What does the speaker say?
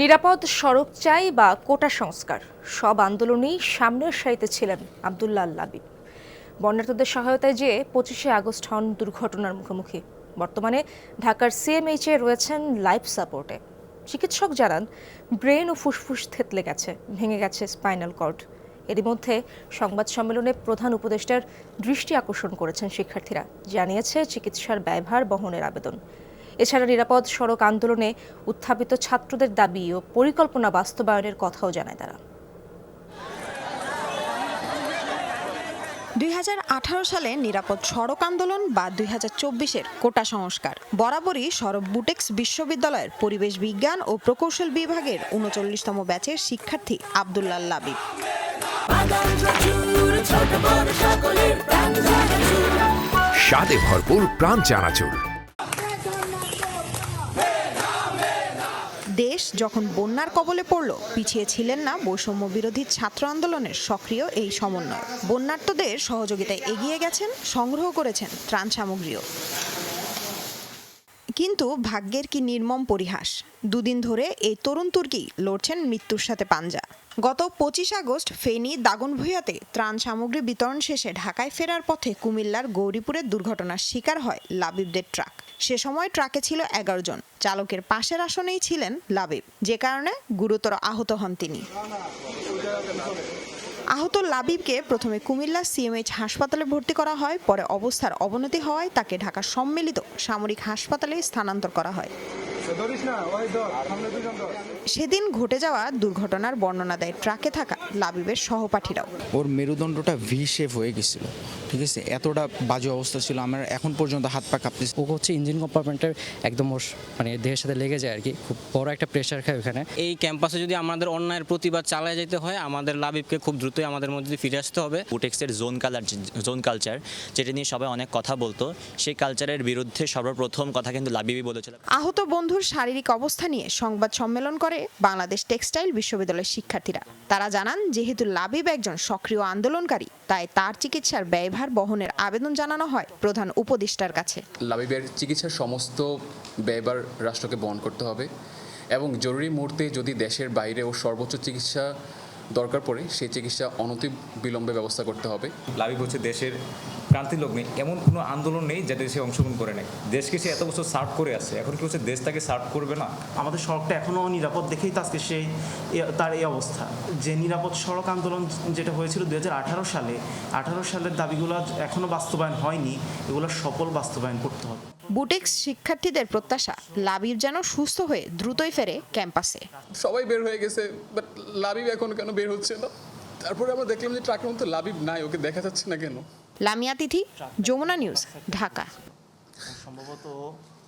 নিরাপদ সড়ক চাই বা কোটা সংস্কার? সব আন্দোলনেই সামনের সারিতে ছিলেন আবদুল্লাহ আল লাবিব বন্যার্থদের সহায়তায় যেয়ে পঁচিশে আগস্ট হন দুর্ঘটনার মুখোমুখি। বর্তমানে ঢাকার সিএমএইচে রয়েছেন লাইফ সাপোর্টে। চিকিৎসক জানান, ব্রেন ও ফুসফুস থেতলে গেছে, ভেঙে গেছে স্পাইনাল কর্ড। এরই মধ্যে সংবাদ সম্মেলনে প্রধান উপদেষ্টার দৃষ্টি আকর্ষণ করেছেন শিক্ষার্থীরা। জানিয়েছে, চিকিৎসার ব্যয়ভার বহনের আবেদন। এছাড়া নিরাপদ সড়ক আন্দোলনে উত্থাপিত ছাত্রদের দাবি ও পরিকল্পনা বাস্তবায়নের কথাও জানায় তারা। দুই হাজার আঠারো সালে নিরাপদ সড়ক আন্দোলন বা দুই হাজার চব্বিশের কোটা সংস্কার। বরাবরই সরব বুটেক্স বিশ্ববিদ্যালয়ের পরিবেশ বিজ্ঞান ও প্রকৌশল বিভাগের উনচল্লিশতম ব্যাচের শিক্ষার্থী আবদুল্লাহ লাবিব স্বাদে ভরপুর প্রাণ চানাচুর। দেশ যখন বন্যার কবলে পড়ল, পিছিয়ে ছিলেন না বৈষম্য বিরোধী ছাত্র আন্দোলনের সক্রিয় এই সমন্বয়। বন্যার্তদের সহযোগিতায় এগিয়ে গেছেন, সংগ্রহ করেছেন ত্রাণ সামগ্রীও। কিন্তু ভাগ্যের কি নির্মম পরিহাস? দুদিন ধরে এই তরুণ তুর্কি লড়ছেন মৃত্যুর সাথে পাঞ্জা। গত পঁচিশ আগস্ট ফেনী দাগনভূয়াতে ত্রাণ সামগ্রী বিতরণ শেষে ঢাকায় ফেরার পথে কুমিল্লার গৌরীপুরের দুর্ঘটনার শিকার হয় লাবিবদের ট্রাক। সে সময় ট্রাকে ছিল এগারো জন। চালকের পাশের আসনেই ছিলেন লাবিব। যে কারণে গুরুতর আহত হন তিনি। আহত লাবিবকে প্রথমে কুমিল্লা সিএমএইচ হাসপাতালে ভর্তি করা হয়, পরে অবস্থার অবনতি হওয়ায় তাকে ঢাকা সম্মিলিত সামরিক হাসপাতালে স্থানান্তর করা হয়। সেদিন ঘটে যাওয়া দুর্ঘটনার বর্ণনা দেয় ট্রাকে থাকা লাবিবের সহপাঠীরাও। ওর মেরুদণ্ডটা ভি শেপ হয়ে গেছিল ঠিক আছে? এতটা বাজে অবস্থা ছিল আমার এখন পর্যন্ত হাত পা কাঁপতেছে। ও হচ্ছে ইঞ্জিন কম্পার্টমেন্টের একদম ওর মানে দেহের সাথে লেগে যায় আর কি খুব বড় একটা প্রেশার খায় ওখানে। এই ক্যাম্পাসে যদি আমাদের অন্যায়ের প্রতিবাদ চালায় যেতে হয় আমাদের লাবিবকে খুব দ্রুতই আমাদের মধ্যে দিয়ে ফিরে আসতে হবে। বুটেক্সের জোন কালার জোন কালচার যেটা নিয়ে সবাই অনেক কথা বলতো সেই কালচারের বিরুদ্ধে সর্বপ্রথম কথা কিন্তু লাবিবি বলেছিল। আহত বন্ধুর শারীরিক অবস্থা নিয়ে সংবাদ সম্মেলন করে বাংলাদেশ টেক্সটাইল বিশ্ববিদ্যালয়ের শিক্ষার্থীরা। তারা জানান যেহেতু লাবিব একজন সক্রিয় আন্দোলনকারী তাই তার চিকিৎসার ব্যয়ভার বহনের আবেদন জানানো হয় প্রধান উপদেষ্টার কাছে। লাবিবের চিকিৎসার সমস্ত ব্যয়ভার রাষ্ট্রকে বহন করতে হবে এবং জরুরি মুহূর্তে যদি দেশের বাইরে ও সর্বোচ্চ চিকিৎসা দরকার পড়ে সেই চিকিৎসা অনতি বিলম্বে ব্যবস্থা করতে হবে। লাবিব হচ্ছে দেশের ক্রান্তি লগ্নে এমন কোনো আন্দোলন নেই যাতে সে অংশগ্রহণ করে নেয়। দেশকে সে এত বছর সার্ভ করে আছে এখন কি হচ্ছে দেশ তাকে সার্ভ করবে না? আমাদের সড়কটা এখনও নিরাপদ দেখেই তো আজকে সেই তার এই অবস্থা। যে নিরাপদ সড়ক আন্দোলন যেটা হয়েছিল দু হাজার আঠারো সালে আঠারো সালের দাবিগুলো এখনও বাস্তবায়ন হয়নি এগুলো সফল বাস্তবায়ন করতে হবে। বুটেক্স শিক্ষার্থীদের প্রত্যাশা লাবিব যেন সুস্থ হয়ে দ্রুতই ফেরে ক্যাম্পাসে। সবাই বের হয়ে গেছে বাট লাবিব এখন কেন বের হচ্ছে না? তারপরে আমরা দেখলাম যে ট্রাকের মধ্যে লাবিব নাই ওকে দেখা যাচ্ছে না কেন? লামিয়া তিথি যমুনা নিউজ ঢাকা। সম্ভবত